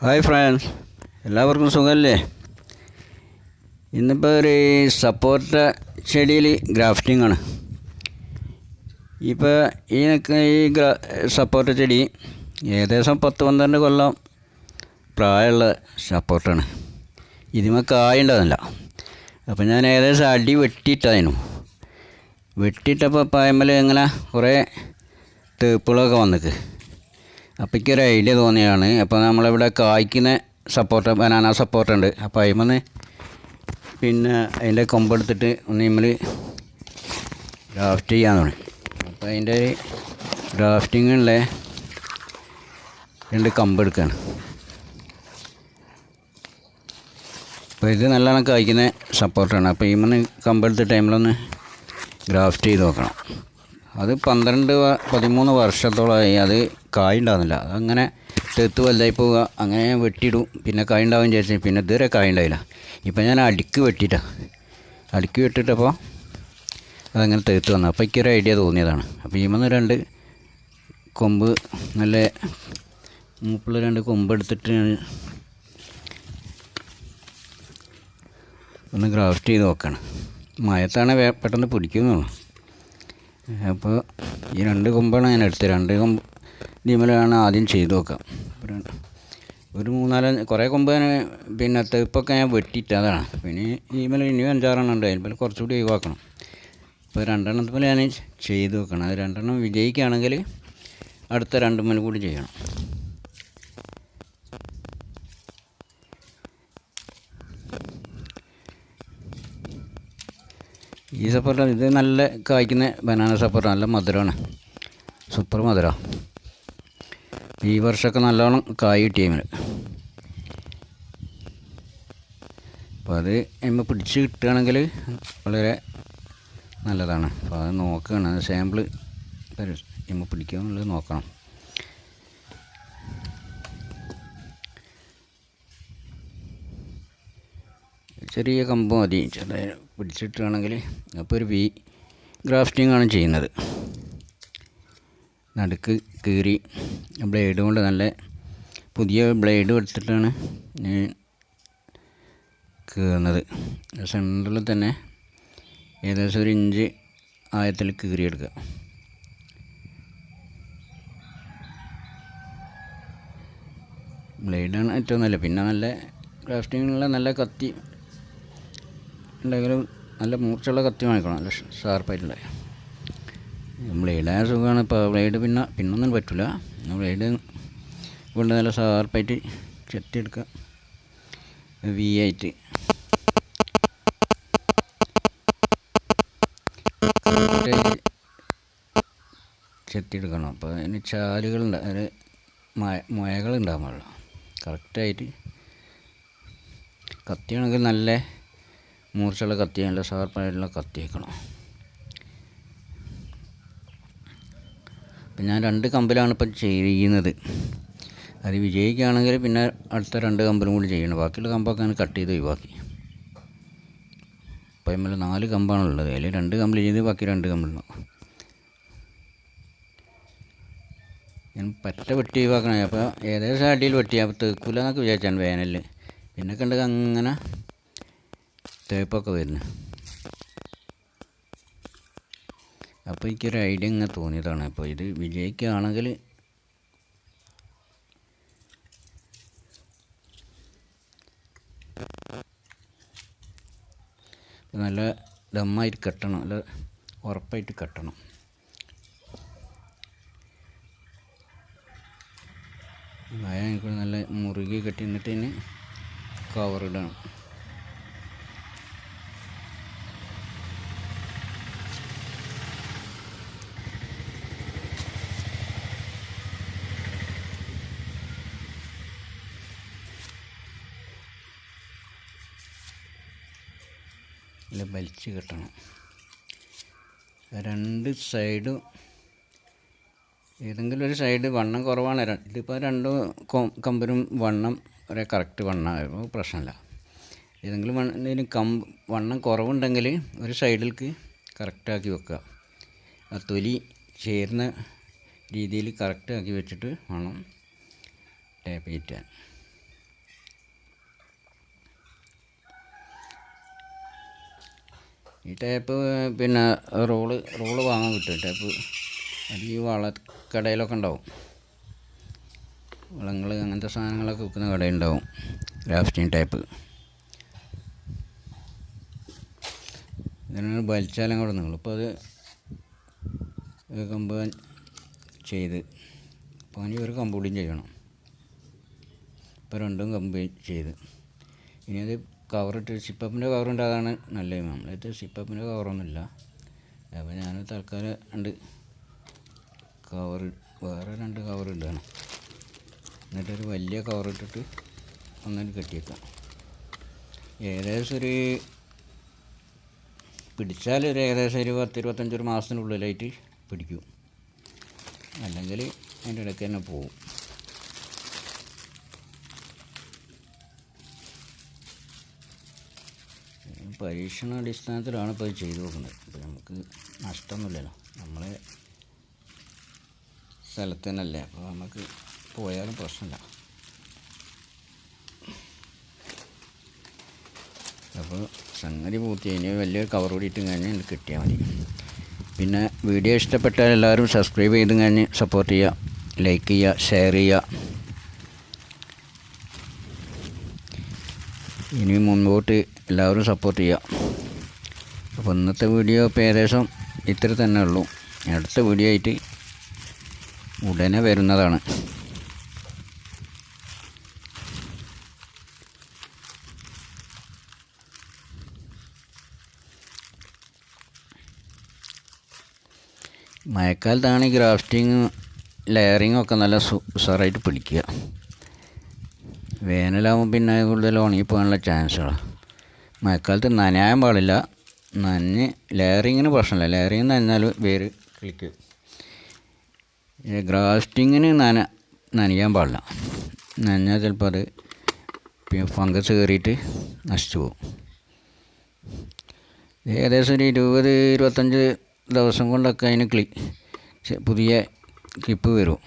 Hi friends. എല്ലാവർക്കും സുഖമല്ലേ? ഇന്നിപ്പോൾ ഒരു സപ്പോർട്ട ചെടിയിൽ ഗ്രാഫ്റ്റിംഗ് ആണ്. ഇപ്പോൾ ഈ ഈ ഗ്രാ സപ്പോർട്ട ചെടി ഏകദേശം പത്ത് പന്ത്രണ്ട് കൊല്ലം പ്രായമുള്ള സപ്പോർട്ടാണ് ഇതിമ കായ ഉണ്ടാകുന്നില്ല അപ്പോൾ ഞാൻ ഏകദേശം അടി വെട്ടിയിട്ടായിരുന്നു വെട്ടിയിട്ടപ്പോൾ പായമ്മൽ ഇങ്ങനെ കുറേ തേപ്പുകളൊക്കെ വന്നിക്ക്. അപ്പോൾ എനിക്കൊരു ഐഡിയ തോന്നിയാണ് അപ്പോൾ നമ്മളിവിടെ കായ്ക്കുന്ന സപ്പോർട്ട് ബനാന സപ്പോർട്ട് ഉണ്ട്. അപ്പോൾ അതിമന്ന് പിന്നെ അതിന്റെ കൊമ്പെടുത്തിട്ട് ഒന്ന് നമ്മൾ ഡ്രാഫ്റ്റ് ചെയ്യാൻ തുടങ്ങി അപ്പോൾ അതിന്റെ ഡ്രാഫ്റ്റിങ്ങിനുള്ള രണ്ട് കമ്പെടുക്കുകയാണ് അപ്പോൾ ഇത് നല്ലോണം കായ്ക്കുന്ന സപ്പോർട്ടാണ് അപ്പോൾ ഈ മന്ന് കമ്പെടുത്ത ടൈമിലൊന്ന് ഗ്രാഫ്റ്റ് ചെയ്ത് നോക്കണം. അത് പന്ത്രണ്ട് പതിമൂന്ന് വർഷത്തോളമായി അത് കായ് ഉണ്ടാകുന്നില്ല അതങ്ങനെ തെത്ത് വലുതായി പോവുക അങ്ങനെ ഞാൻ വെട്ടിയിടും പിന്നെ കായ് ഉണ്ടാവും വിചാരിച്ചു പിന്നെ ഇതുവരെ കായ് ഉണ്ടായില്ല ഇപ്പം ഞാൻ അടുക്ക് വെട്ടിയിട്ടാണ് അടുക്ക് വെട്ടിയിട്ടപ്പോൾ അതങ്ങനെ തെത്ത് വന്നു. അപ്പോൾ എനിക്കൊരു ഐഡിയ തോന്നിയതാണ്. അപ്പോൾ ഈ മൂന്ന് രണ്ട് കൊമ്പ് നല്ല മൂപ്പുള്ള രണ്ട് കൊമ്പ് എടുത്തിട്ട് ഞാൻ ഒന്ന് ഗ്രാഫ്റ്റ് ചെയ്ത് നോക്കണം. മയത്താണ് പെട്ടെന്ന് പിടിക്കുന്നുള്ളൂ അപ്പോൾ ഈ രണ്ട് കൊമ്പാണ് ഞാൻ എടുത്തത്. രണ്ട് കൊമ്പ് ഇതിമലാണ് ആദ്യം ചെയ്ത് നോക്കാം ഒരു മൂന്നാൽ കുറേ കൊമ്പ് ഞാൻ പിന്നെ തെപ്പൊക്കെ ഞാൻ വെട്ടിയിട്ട് അതാണ്. പിന്നെ ഇതിമേൽ ഇനിയും അഞ്ചാറെണ്ണം ഉണ്ട്. അതിൽ കുറച്ചുകൂടി ഒഴിവാക്കണം. അപ്പോൾ രണ്ടെണ്ണത്തിൽ ഞാൻ ചെയ്ത് നോക്കണം. അത് രണ്ടെണ്ണം വിജയിക്കുകയാണെങ്കിൽ അടുത്ത രണ്ട് മണി കൂടി ചെയ്യണം. ഈ സപ്പോർട്ട് ഇത് നല്ല കായ്ക്കുന്ന ബനാന സപ്പോർട്ട് നല്ല മധുരമാണ് സൂപ്പർ മധുര. ഈ വർഷമൊക്കെ നല്ലോണം കായ് കിട്ടിയതിന് അപ്പോൾ അത് എമ്മ പിടിച്ച് കിട്ടുകയാണെങ്കിൽ വളരെ നല്ലതാണ്. അപ്പോൾ അത് നോക്കുകയാണ്. സാമ്പിൾ എമ്മ പിടിക്കുക നോക്കണം. ചെറിയ കമ്പ് മതി. ചെറുതായി പിടിച്ചിട്ടാണെങ്കിൽ അപ്പോൾ ഒരു വി ഗ്രാഫ്റ്റിംഗ് ആണ് ചെയ്യുന്നത്. നടുക്ക് കീറി ബ്ലേഡ് കൊണ്ട് നല്ല പുതിയ ബ്ലേഡ് എടുത്തിട്ടാണ് ഞാൻ കീറുന്നത്. സെന്ററിൽ തന്നെ ഏകദേശം ഒരു ഇഞ്ച് ആയത്തിൽ കീറിയെടുക്കുക. ബ്ലേഡാണ് ഏറ്റവും നല്ല പിന്നെ നല്ല ക്രാഫ്റ്റിങ്ങിനുള്ള നല്ല കത്തി ഉണ്ടെങ്കിലും നല്ല മൂർച്ചയുള്ള കത്തി വാങ്ങിക്കണം. നല്ല ഷാർപ്പായിട്ടുള്ള. ബ്ലേഡായ സുഖമാണ്. ഇപ്പോൾ ബ്ലേഡ് പിന്നെ പിന്നൊന്നും പറ്റില്ല ബ്ലേഡ് കൊണ്ട് നല്ല ഷാർപ്പായിട്ട് ചെത്തിയെടുക്കുക. വി ആയിട്ട്. ചെത്തിയെടുക്കണം. അപ്പോൾ അതിന് ചാലുകളുണ്ട്. അതിന് പാടില്ല കറക്റ്റായിട്ട് കത്തിയാണെങ്കിൽ നല്ല മൂർച്ചയുള്ള കത്തി നല്ല ഷാർപ്പായിട്ടുള്ള കത്തി അപ്പം ഞാൻ രണ്ട് കമ്പിലാണ് ഇപ്പം ചെയ്യുന്നത്. അത് വിജയിക്കുകയാണെങ്കിൽ പിന്നെ അടുത്ത രണ്ട് കമ്പിലും കൂടി ചെയ്യണം. ബാക്കിയുള്ള കമ്പൊക്കെ ഞാൻ കട്ട് ചെയ്ത് ഒഴിവാക്കി. അപ്പം അതിന്മേൽ നാല് കമ്പാണുള്ളത്. അതിൽ രണ്ട് കമ്പിൽ ചെയ്ത് ബാക്കി രണ്ട് കമ്പിലുണ്ടാവും ഞാൻ പറ്റ വെട്ടി ഒഴിവാക്കണേ. അപ്പോൾ ഏകദേശം അടിയിൽ വെട്ടി. അപ്പോൾ തേക്കൂല എന്നൊക്കെ വിചാരിച്ചാണ് വേനലിൽ പിന്നെ കണ്ടത് അങ്ങനെ തേപ്പൊക്കെ വരുന്നു. അപ്പോൾ എനിക്കൊരു ഐഡിയ ഇങ്ങനെ തോന്നിയതാണ്. അപ്പോൾ ഇത് വിജയിക്കുകയാണെങ്കിൽ നല്ല ദമ്മായിട്ട് കെട്ടണം. നല്ല ഉറപ്പായിട്ട് കെട്ടണം. വയ നല്ല മുറുകി കെട്ടി എന്നിട്ട് ഇതിന് കവറിടണം നല്ല വലിച്ച് കെട്ടണം. രണ്ട് സൈഡും ഏതെങ്കിലും ഒരു സൈഡ് വണ്ണം കുറവാണ്. ഇതിപ്പോൾ രണ്ട് കമ്പിനും വണ്ണം ഒരേ കറക്റ്റ് വണ്ണമാകുമ്പോൾ പ്രശ്നമില്ല ഏതെങ്കിലും വണ്ണ ഇതിന് കമ്പ് വണ്ണം കുറവുണ്ടെങ്കിൽ ഒരു സൈഡിലേക്ക് കറക്റ്റാക്കി വെക്കുക. ആ തൊലി ചേരുന്ന രീതിയിൽ കറക്റ്റാക്കി വെച്ചിട്ട് വേണം ടേപ്പ് ചെയ്യാൻ ഈ ടേപ്പ് പിന്നെ റോൾ റോൾ വാങ്ങാൻ കിട്ടും. ടേപ്പ് അത് ഈ വളക്കടയിലൊക്കെ ഉണ്ടാവും. വളങ്ങൾ അങ്ങനത്തെ സാധനങ്ങളൊക്കെ വിൽക്കുന്ന കടയുണ്ടാവും. Grafting type. ഇതിനാണ് വലിച്ചാലും കൂടെ നിങ്ങൾ ഇപ്പോൾ അത് കമ്പ് ചെയ്ത്. അപ്പോൾ ഇനി ഒരു കമ്പ് ചെയ്യണം. ഇപ്പോൾ രണ്ടും കമ്പ് ചെയ്ത്. ഇനി അത് കവറിട്ട് സിപ്പപ്പിന്റെ കവറുണ്ട് അതാണ് നല്ലത്. നമ്മളത് സിപ്പപ്പിന്റെ കവറൊന്നുമില്ല. അപ്പോൾ ഞാൻ തൽക്കാലം ഉണ്ട് കവർ വേറെ രണ്ട് കവർ എന്നിട്ടൊരു വലിയ കവർ ഇട്ടിട്ട് ഒന്നിന് കെട്ടിയേക്കാം. ഏകദേശം ഒരു പിടിച്ചാൽ ഒരു ഏകദേശം ഒരു പത്ത് ഇരുപത്തഞ്ചൊരു മാസത്തിനുള്ളിലായിട്ട് പിടിക്കും. അല്ലെങ്കിൽ അതിന്റെ ഇടയ്ക്ക് തന്നെ പോവും. പരീക്ഷണ അടിസ്ഥാനത്തിലാണ് ഇപ്പോൾ ഇത് ചെയ്തു നോക്കുന്നത്. അപ്പോൾ നമുക്ക് നഷ്ടമൊന്നുമില്ലല്ലോ. നമ്മളെ സ്ഥലത്ത് തന്നെയല്ലേ അപ്പോൾ നമുക്ക് പോയാലും പ്രശ്നമില്ല. അപ്പോൾ സംഗതി പൂർത്തി ഇനി വലിയൊരു കവർ കൂടിയിട്ട് കഴിഞ്ഞ് എനിക്ക് കിട്ടിയാൽ മതി. പിന്നെ വീഡിയോ ഇഷ്ടപ്പെട്ടാൽ എല്ലാവരും സബ്സ്ക്രൈബ് ചെയ്ത് കഴിഞ്ഞ് സപ്പോർട്ട് ചെയ്യുക. ലൈക്ക് ചെയ്യുക ഷെയർ ചെയ്യുക. ഇനി മുൻപോട്ട് എല്ലാവരും സപ്പോർട്ട് ചെയ്യുക അപ്പോൾ ഇന്നത്തെ വീഡിയോ ഇപ്പോൾ ഏകദേശം ഇത്ര തന്നെ ഉള്ളൂ. അടുത്ത വീഡിയോ ആയിട്ട് ഉടനെ വരുന്നതാണ്. മഴക്കാലത്താണ് ഈ ഗ്രാഫ്റ്റിങ് ലെയറിങ്ങൊക്കെ നല്ല ഉഷാറായിട്ട് പിടിക്കുക. വേനലാകുമ്പോൾ പിന്നെ കൂടുതൽ ഉണങ്ങിപ്പോകാനുള്ള ചാൻസുകളാണ് മഴക്കാലത്ത് നനയാൻ പാടില്ല. നനഞ്ഞ് ലെയറിങ്ങിന് പ്രശ്നമില്ല. ലെയറിങ് നനഞ്ഞാൽ വേര് കിളിക്കും. ഗ്രാഫ്റ്റിങ്ങിന് നന നനയാൻ പാടില്ല. നനഞ്ഞാൽ ചിലപ്പോൾ അത് ഫംഗസ് കയറിയിട്ട് നശിച്ചു പോകും. ഏകദേശം ഒരു ഇരുപത് ഇരുപത്തഞ്ച് ദിവസം കൊണ്ടൊക്കെ അതിന് ക്ലി പുതിയ ക്ലിപ്പ് വരും.